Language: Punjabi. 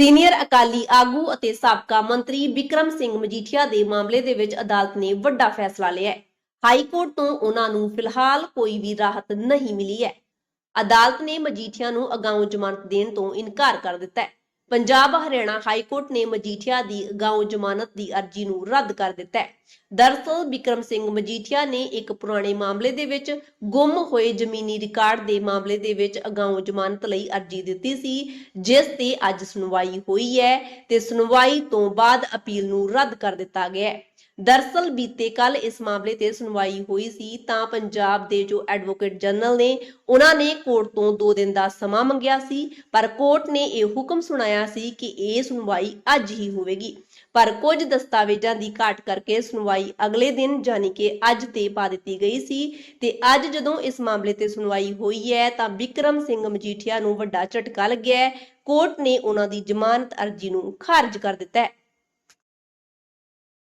ਸੀਨੀਅਰ ਅਕਾਲੀ ਆਗੂ ਅਤੇ ਸਾਬਕਾ ਮੰਤਰੀ ਵਿਕਰਮ ਸਿੰਘ ਮਜੀਠੀਆ ਦੇ ਮਾਮਲੇ ਦੇ ਵਿੱਚ ਅਦਾਲਤ ਨੇ ਵੱਡਾ ਫੈਸਲਾ ਲਿਆ ਹੈ। ਹਾਈ ਕੋਰਟ ਤੋਂ ਉਹਨਾਂ ਨੂੰ ਫਿਲਹਾਲ ਕੋਈ ਵੀ ਰਾਹਤ ਨਹੀਂ ਮਿਲੀ ਹੈ। ਅਦਾਲਤ ਨੇ ਮਜੀਠੀਆ ਨੂੰ ਅਗਾਊਂ ਜ਼ਮਾਨਤ ਦੇਣ ਤੋਂ ਇਨਕਾਰ ਕਰ ਦਿੱਤਾ ਹੈ। ਪੰਜਾਬ ਹਰਿਆਣਾ ਹਾਈ ਕੋਰਟ ਨੇ ਮਜੀਠੀਆ ਦੀ ਅਗਾਊਂ ਜ਼ਮਾਨਤ ਦੀ ਅਰਜ਼ੀ ਨੂੰ ਰੱਦ ਕਰ ਦਿੱਤਾ ਹੈ। ਦਰਅਸਲ ਵਿਕਰਮ ਸਿੰਘ ਮਜੀਠੀਆ ਨੇ ਇੱਕ ਪੁਰਾਣੇ ਮਾਮਲੇ ਦੇ ਵਿੱਚ ਗੁੰਮ ਹੋਏ ਜ਼ਮੀਨੀ ਰਿਕਾਰਡ ਦੇ ਮਾਮਲੇ ਦੇ ਵਿੱਚ ਅਗਾਉਂ ਜ਼ਮਾਨਤ ਲਈ ਅਰਜ਼ੀ ਦਿੱਤੀ ਸੀ, ਜਿਸ ਤੇ ਅੱਜ ਸੁਣਵਾਈ ਹੋਈ ਹੈ ਤੇ ਸੁਣਵਾਈ ਤੋਂ ਬਾਅਦ ਅਪੀਲ ਨੂੰ ਰੱਦ ਕਰ ਦਿੱਤਾ ਗਿਆ ਹੈ। ਦਰਅਸਲ ਬੀਤੇ ਕੱਲ ਇਸ ਮਾਮਲੇ ਤੇ ਸੁਣਵਾਈ ਹੋਈ ਸੀ, ਤਾਂ ਪੰਜਾਬ ਦੇ ਜੋ ਐਡਵੋਕੇਟ ਜਨਰਲ ਨੇ, ਉਹਨਾਂ ਨੇ ਕੋਰਟ ਤੋਂ 2 ਦਿਨ ਦਾ ਸਮਾਂ ਮੰਗਿਆ ਸੀ, ਪਰ ਕੋਰਟ ਨੇ ਇਹ ਹੁਕਮ ਸੁਣਾਇਆ ਸੀ ਕਿ ਇਹ ਸੁਣਵਾਈ ਅੱਜ ਹੀ ਹੋਵੇਗੀ। ਪਰ ਕੁਝ ਦਸਤਾਵੇਜ਼ਾਂ ਦੀ ਘਾਟ ਕਰਕੇ ਸੁਣਵਾਈ ਅਗਲੇ ਦਿਨ ਯਾਨੀ ਕਿ ਅੱਜ ਤੇ ਪਾ ਦਿੱਤੀ ਗਈ ਸੀ ਤੇ ਅੱਜ ਜਦੋਂ ਇਸ ਮਾਮਲੇ ਤੇ ਸੁਣਵਾਈ ਹੋਈ ਹੈ, ਤਾਂ ਵਿਕਰਮ ਸਿੰਘ ਮਜੀਠੀਆ ਨੂੰ ਵੱਡਾ ਝਟਕਾ ਲੱਗਿਆ ਕੋਰਟ ਨੇ ਉਹਨਾਂ ਦੀ ਜ਼ਮਾਨਤ ਅਰਜ਼ੀ ਨੂੰ ਖਾਰਜ ਕਰ ਦਿੱਤਾ ਹੈ।